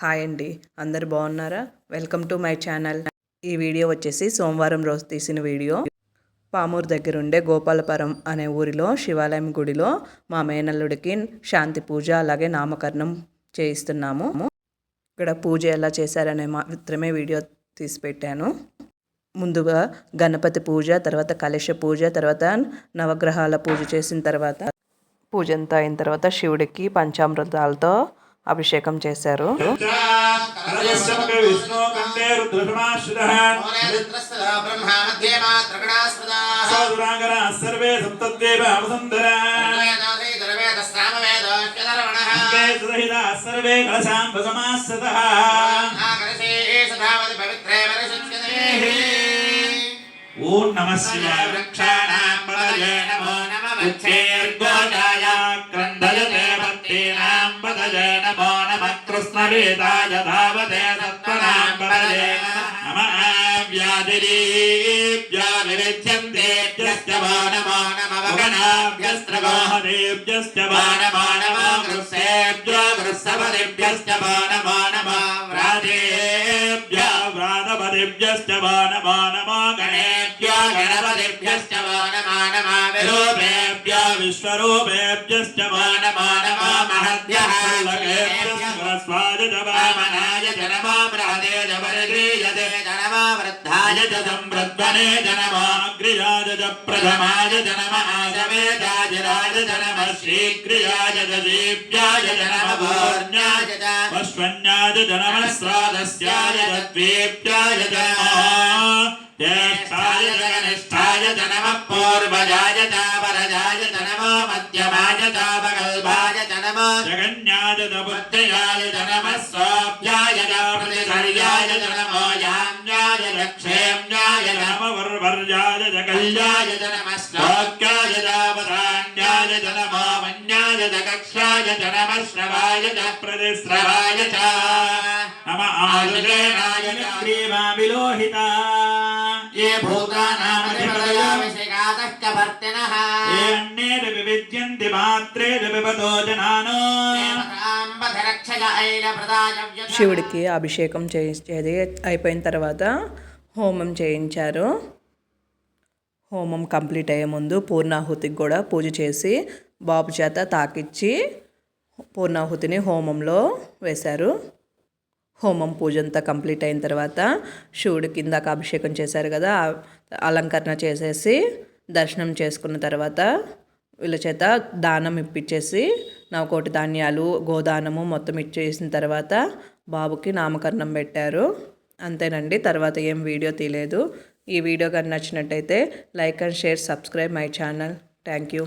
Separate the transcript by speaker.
Speaker 1: Hi అండి. అందరు బాగున్నారా? Welcome to my channel. ఈ వీడియో వచ్చేసి సోమవారం రోజు తీసిన వీడియో. పామూరు దగ్గర ఉండే గోపాలపురం అనే ఊరిలో శివాలయం గుడిలో మా మేనల్లుడికి శాంతి పూజ అలాగే నామకరణం చేయిస్తున్నాము. ఇక్కడ పూజ ఎలా చేశారనే మాత్రమే వీడియో తీసి పెట్టాను ముందుగా గణపతి పూజ తర్వాత కలశ పూజ తర్వాత నవగ్రహాల పూజ చేసిన తర్వాత పూజ అంతా అయిన తర్వాత శివుడికి పంచామృతాలతో అభిషేకం చేశారు.
Speaker 2: సర్వే సప్తద్వీప అవసుందరా ఓం నమ శివాయ వృక్షాణాం పదయే నమో నమ వచ్చే పదయే నమో నమ కృష్ణవేదాయ ధావతే సత్వనాం పదయే నమ వ్యాధిరీవ్యావివిధ్యంతేభ్యశ్చ వో నమో నమ వగనాభ్యస్త్రగోహదేభ్యశ్చ వో నమో నమ గృహేభ్యో గృహసపదిభ్యశ్చ వో నమో నమ వ్రాజేభ్య వ్రాతపదిభ్యశ్చ వో నమో నమో గణేభ్యో గణపతిభ్యశ్చ వో నమో నమ విరూపేభ్య విశ్వరూపేభ్యశ్చ వో నమో నమో మహద్భ్యः స్వాయ వామనాయ చ నమో బృహదే చ వరగ్రీయతే చ నమో వృద్ధాయ చ సంవృద్వనే చ నమో అగ్రియాయ చ మధ్యమాయ చ పగల్భాయ చ నమో జగన్యాయ చ బుద్ధయాయ చ నమ స్వాభ్యాయ చ ప్రతిసర్యాయ చ నమో యామ్యాయ చ క్షేమ్యాయ చ నమ వర్వర్యాయ చ కళ్యాయ చ నమ శ్లోక్యాయ చ విద్యంతి మాత్రేరపి పిబతో జనానో
Speaker 1: శివుడికి అభిషేకం చేయించేది అయిపోయిన తర్వాత హోమం చేయించారు. హోమం కంప్లీట్ అయ్యే ముందు పూర్ణాహుతికి కూడా పూజ చేసి బాబు చేత తాకిచ్చి పూర్ణాహుతిని హోమంలో వేశారు. హోమం పూజ అంతా కంప్లీట్ అయిన తర్వాత శివుడి కిందాక అభిషేకం చేశారు కదా అలంకరణ చేసేసి దర్శనం చేసుకున్న తర్వాత వీళ్ళ చేత దానం ఇప్పించేసి నవకోటి ధాన్యాలు గోదానము మొత్తం ఇచ్చేసిన తర్వాత బాబుకి నామకరణం పెట్టారు. అంతేనండి తర్వాత ఏం వీడియో తీయలేదు. ఈ వీడియో కానీ నచ్చినట్టయితే like and share subscribe my channel. Thank you.